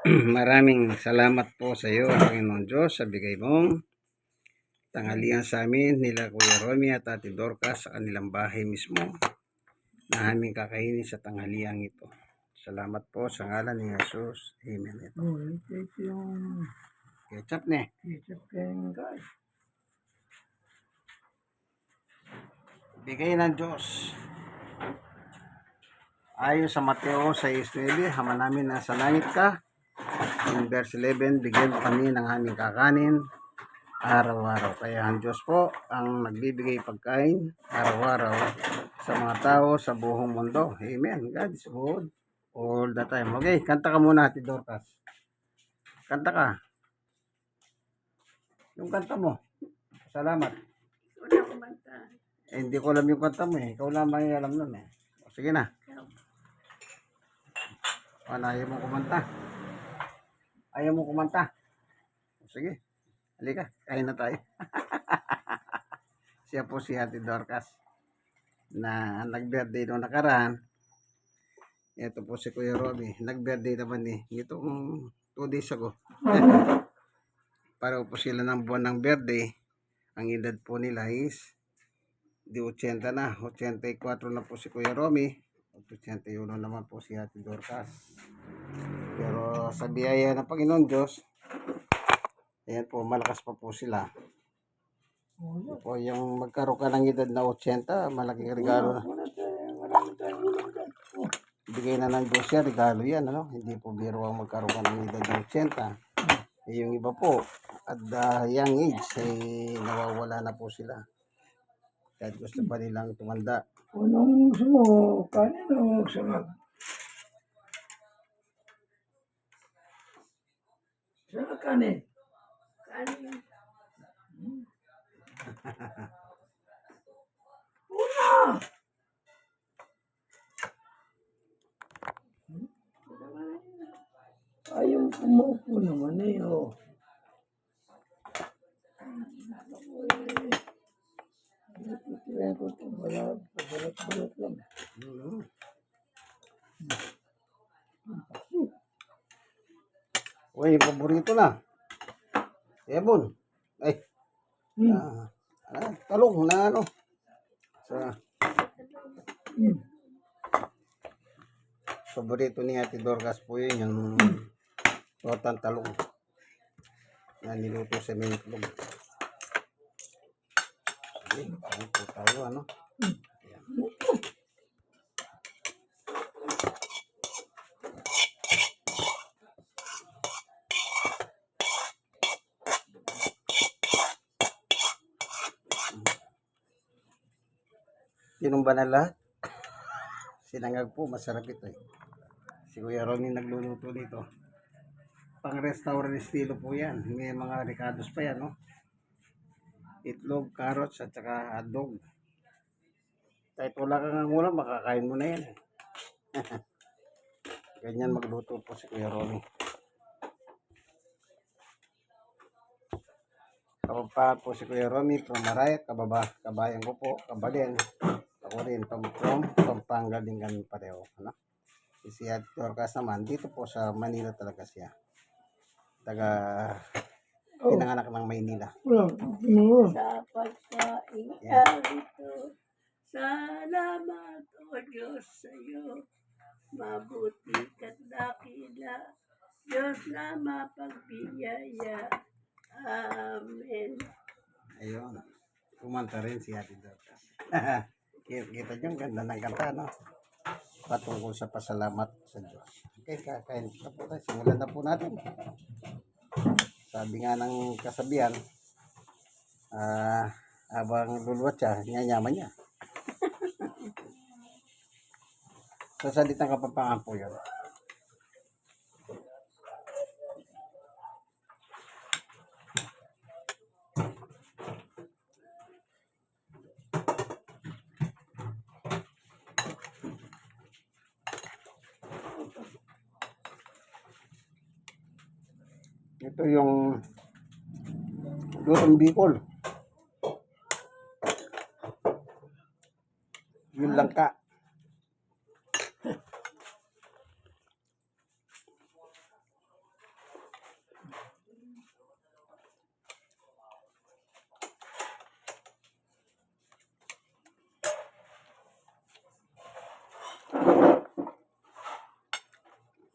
Maraming salamat po sa iyo, Panginoon Diyos, sa bigay mong tanghalian sa amin nila Kuya Romy at Ate Dorcas sa kanilang bahay mismo na aming kakainin sa tanghaliang ito. Salamat po sa ngalan ni Jesus. Amen. Ito. Oh, ito yung Ketchup ne. ketchup kayong guys. Bigay ng Diyos. Ayon sa Mateo 6.9, Hama namin na sa langit ka. In verse 11, bigyan mo kami ng aming kakanin araw-araw. Kaya ang Diyos po ang nagbibigay pagkain araw-araw sa mga tao sa buong mundo. Amen. God is good all the time. Okay, kanta ka muna, Ate Dorcas. Kanta ka. Yung kanta mo. Salamat. Wala kumanta. Eh, hindi ko alam yung kanta mo eh. Ikaw lang may alam nun eh. O, sige na. Ano, ayaw mo kumanta? Ayaw mo kumanta? Sige. Halika, kain na tayo. Siya po si Ate Dorcas na nag-birthday nung nakaraan. Ito po si Kuya Robbie. Nag-birthday naman eh. Itong two days ago. Para po sila ng buwan ng birthday. Ang edad po nila is di 80 na, 84 na po si Kuya Romy, at 81 naman po si Ate Dorcas. Pero sa biyaya ng Panginoon Diyos, ayan po, malakas pa po sila. Ito po yung magkaroon ka ng edad na 80, malaking regalo na. Oh, Bigay na ng Diyos yan, regalo yan, ano? Hindi po biro ang magkaroon ka ng edad na 80. Eh, yung iba po, at the young age, eh, nawawala na po sila. Kahit gusto pa nilang tumanda. Anong gusto mo? Kanin Sarap kanin. Kanin. Una! Ayaw kumaupo naman eh, oh. Titirayan ko ito, balat, balat-balat lang. Mm. Uy, paborito na. Ebon. Ay, Hmm. ah, ah, talong na ano. Sa Hmm. paborito ni Ate Dorcas po yun, yung tortang talong na niluto sa. Sige, kain po tayo, ano. Ayan. Sinong ba na lahat? Sinangag po, masarap ito eh. Si Kuya Ronnie nagluluto dito. Pang restaurant estilo po yan. May mga ricados pa yan, no? Itlog, carrots, at saka hotdog. Kahit wala kang ang ulam, makakain mo na yan. Ganyan magluto po si Kuya Ronnie. Kapapa po si Kuya Romy from Marayat, kababa, kabayan ko po, kabalin. Ako rin, from, from Pampanga din kami pareho. Ano? Si Ate Dorcas naman, dito po sa Manila talaga siya. Taga, Oh, pinanganak ng Maynila. Ano? Sa pagkain ito. Salamat o Diyos sa iyo. Mabuti ka't dakila. Diyos na mapagbiyaya. Amen. Ayun. Kumanta rin si Ate Dorcas. kita, ang ganda ng kanta, no? Patungkol sa pasalamat sa Diyos. Okay, kakain na po tayo. Simulan na po natin. Sabi nga ng kasabihan, ah, habang luluwat siya, nyanyaman niya. sa salitang kapampangan po yun. Ito yung lutong Bicol. Yung langka.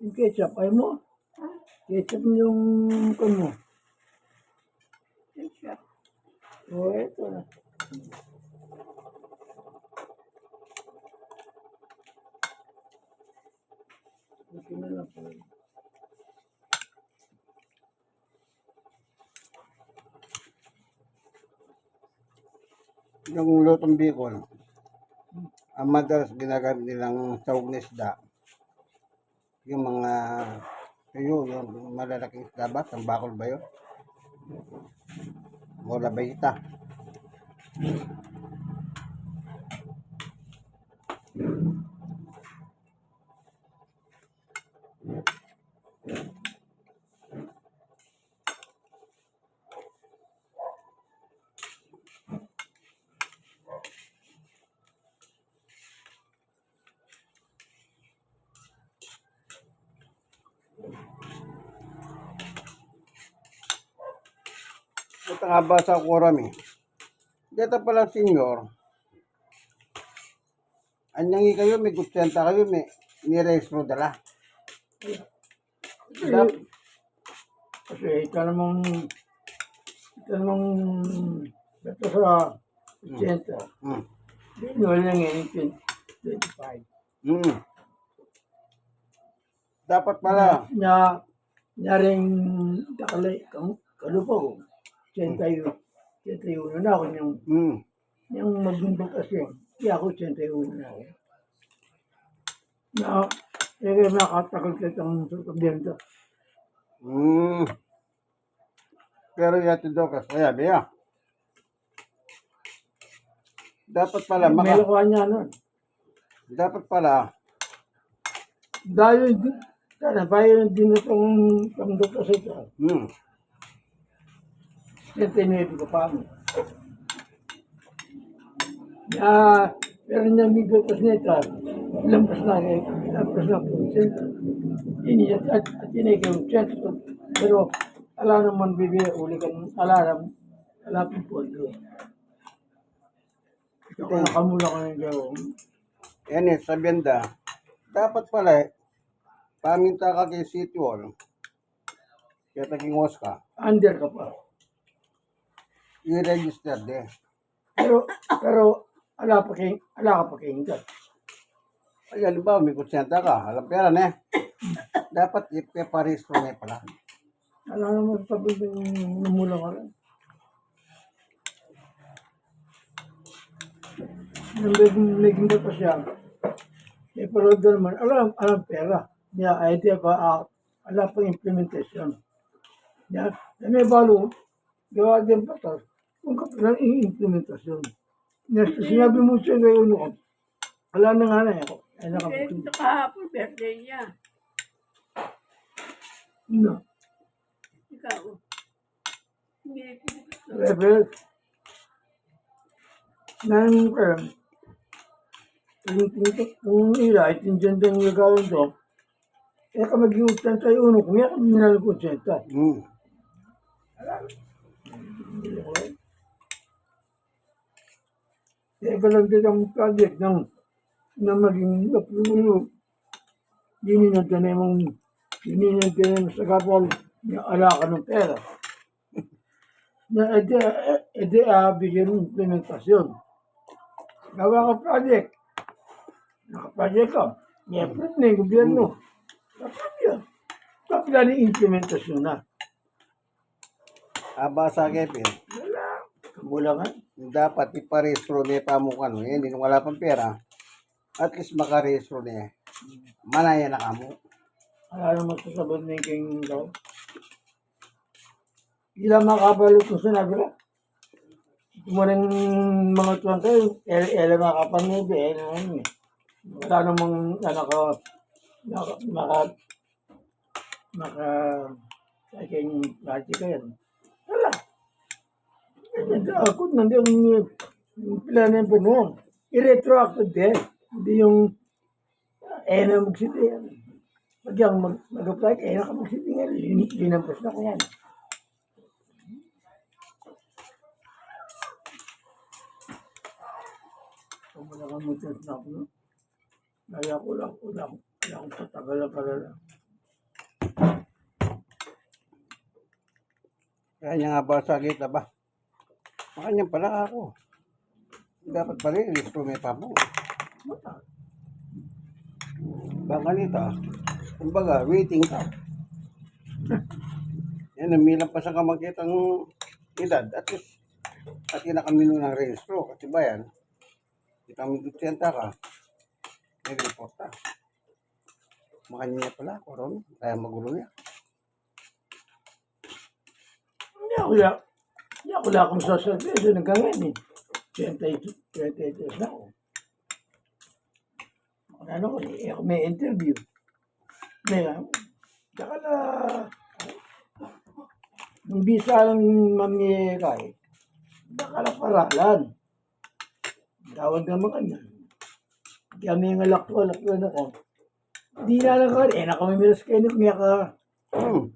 Yung ketchup, ayaw mo? Ketchup yung kan mo. Ketchup. O, eto na. Okay na lang po. Yung lutong bicol, ang madalas ginagamit nilang sawag na isda, yung mga, yun, yung malalaking isda ba? Ang bakol ba yun? Wala ba ita? Ito nga abasa kurami. Eh. Dito pala senior. Anyangi kayo, may kutsenta kayo, may nirestro dala. Kasi, Dap, kasi ito namang, ito namang, ito sa kutsenta. Mm. mm. Senior lang yan, 25. Mm. Dapat pala. Na, na, na rin kakalay, kalupag. 31. 31 hmm. na ako niyang, Mm. niyang magbundok kasi. Hindi ako 31 na ako. Na, eh, kaya nakatagal ka itong surkabiyanto. Mm. Pero yata daw kasi, ayan, ayan. Dapat pala, maka, Meron niya nun. dapat pala, Dahil, di- sana bayan din itong pamdok kasi ito. mm, 39 ko pa. Ah, pero na migo ko neta, lampas na kay lampas na po siya. Ini at at ini kay siya pero ala naman bibi uli kan alarm ala po po do. Ito ko nakamula ko ng gaw. Yan eh, sa benda. Dapat pala, eh, paminta ka kay City Wall. Kaya taging was. Under ka pa i-register de. Pero pero ala pa kay ala ka pa kay hingat. Ay, halimbawa, may kutsenta ka, alam pera na eh. Dapat ipeparistro na pala. Ala naman sabi ng namula ka lang. Nung naging naging ba pa siya, eh, pero doon naman, alam, alam pera. Niya, idea ba, ah, alam pa implementation. Niya, na may balo, gawa din pa to, kung kapalang i-implementasyon. Niya, sinabi mo siya ngayon noon, wala na nga na ako. Ay, Eh, nakapagod. ito kahapon, birthday niya. No. Ikaw. Level ng um, kung, kung, ila ay tinjanda ng gagawin to, eh ka maging 81, kung yan kami nila ko 80. Hmm. Ka lang din ang project ng na maging napulo. Yun yung nagtanay mong yun yung nagtanay mo sa kapal na ala ka ng pera. Na edi, edi ah, bigyan ng implementasyon. Gawa ka project. Naka-project ka. May-approve na yung gobyerno. Tapos yan. Yung implementasyon na. Aba sa kepin, Kamula nga. dapat iparehistro na pamukan mo. Yan, kung wala pang pera, at least makarehistro na eh. Manaya na kamo. Wala na magsasabi na yung king daw. Ilang makabalo kung sinabi ko. Kumarin mga tuwan kayo, ele nebe, ele naman eh. Wala namang anak ko, maka, maka, maka, sa aking lati ka yan. Nag-aakot nandi ang plano yung puno. I-retroactive din. Hindi yung eh na magsiti yan. Pag yung mag-apply, eh na ka magsiti nga. Linampas na ko yan. Kung wala kang mutas na ako, naya ko lang, wala ko, wala ko patagal na pala lang. Kaya nga ba sa gitna ba? Makanya pala ako. Dapat pala yung instrument pa mo. Baka nito. Kumbaga, waiting ka. Yan, namilang pa sa kamakitang edad. At least, at kinakamino ng rehistro. Kasi ba yan? Kitang magdutsenta ka. May report ka. Makanya pala ako ron. Kaya magulo niya. Hindi ako la. Hindi ako la akong social media hanggang ngayon eh. 28 28 years na ako. Ano ko eh, may interview. May nga, tsaka na, nung bisa lang mamiyekay, nakalaparalan. Tawag ka mga yan. Kaya may nga lakto-lakto na ko. Hindi na lang ka, eh, nakamimilas kayo, may ka, Hmm.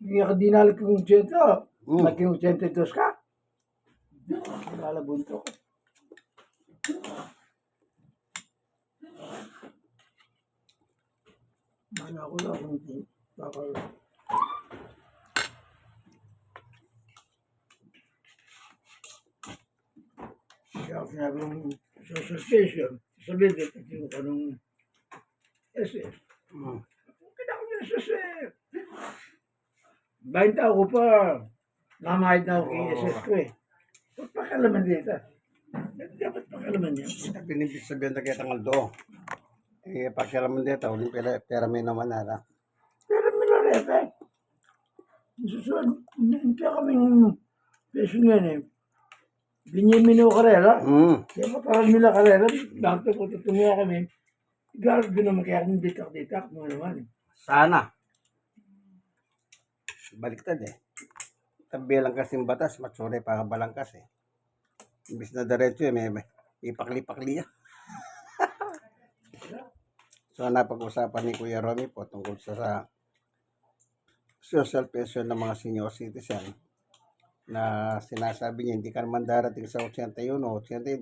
may ka dinalag kong tsenta. Hmm. Naging 82 ka. Lalabunto ko. Mana ko lang kung di. Baka... Kaya ako sinabi yung social station, sabihin ko kung anong SS. Hmm. Kaya ko yung SS eh. Bahin tao ko pa. Namahid na ako kay SS ko eh. Ba't pakalaman dito? Dapat pakalaman niya. Pinibig sabihin na kita ng Aldo. Eh, pakialaman dito, uling pera, pera may naman na. Pero minarete. Susunod, kaya kaming session yan eh. Binyemino Carrera. Hmm. Kaya matarang nila Carrera, dahil ko tutunga kami. Garo din naman kaya kami ditak-ditak mo naman. Sana. Baliktad eh. Tabilang kasing batas, matsure pa balangkas eh. Imbis na diretso eh, may, may ipakli-pakli yan. so, napag-usapan ni Kuya Romy po tungkol sa, sa social pension ng mga senior citizen na sinasabi niya, hindi ka naman darating sa 81 o 82,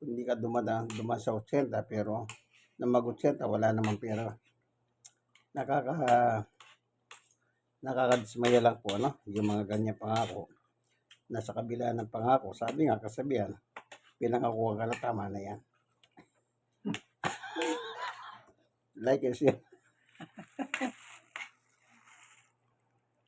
hindi ka dumadaan, duman sa 80, pero na mag-80, wala namang pera nakaka nakakadismaya lang po ano? Yung mga ganyan pangako. Nasa kabila ng pangako sabi nga kasabihan pinangako ka na tama na yan. Like and share